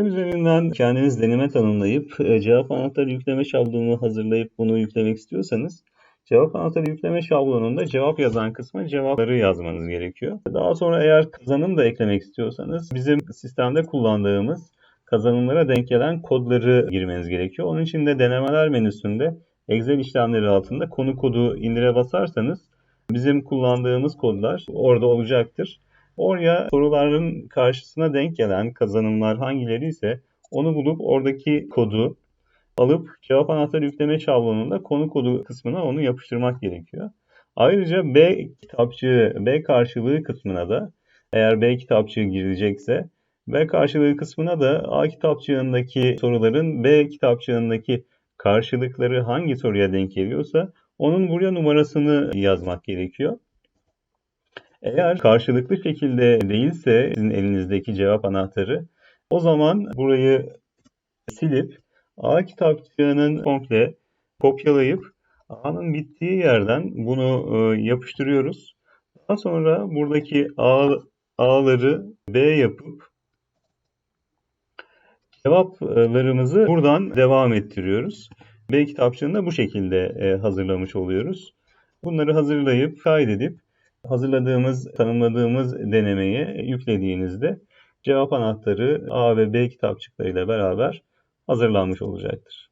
Sistem üzerinden kendiniz deneme tanımlayıp e, cevap anahtarı yükleme şablonu hazırlayıp bunu yüklemek istiyorsanız cevap anahtarı yükleme şablonunda cevap yazan kısma cevapları yazmanız gerekiyor. Daha sonra eğer kazanım da eklemek istiyorsanız bizim sistemde kullandığımız kazanımlara denk gelen kodları girmeniz gerekiyor. Onun için de denemeler menüsünde Excel işlemleri altında konu kodu indire basarsanız bizim kullandığımız kodlar orada olacaktır. Oraya soruların karşısına denk gelen kazanımlar hangileri ise onu bulup oradaki kodu alıp cevap anahtarı yükleme şablonunda konu kodu kısmına onu yapıştırmak gerekiyor. Ayrıca B kitapçığı, B karşılığı kısmına da eğer B kitapçığı girilecekse B karşılığı kısmına da A kitapçığındaki soruların B kitapçığındaki karşılıkları hangi soruya denk geliyorsa onun buraya numarasını yazmak gerekiyor. Eğer karşılıklı şekilde değilse sizin elinizdeki cevap anahtarı o zaman burayı silip A kitapçığının komple kopyalayıp A'nın bittiği yerden bunu e, yapıştırıyoruz. Daha sonra buradaki A, A'ları B yapıp cevaplarımızı buradan devam ettiriyoruz. B kitapçığını da bu şekilde e, hazırlamış oluyoruz. Bunları hazırlayıp kaydedip hazırladığımız, tanımladığımız denemeyi yüklediğinizde cevap anahtarı A ve B kitapçıklarıyla beraber hazırlanmış olacaktır.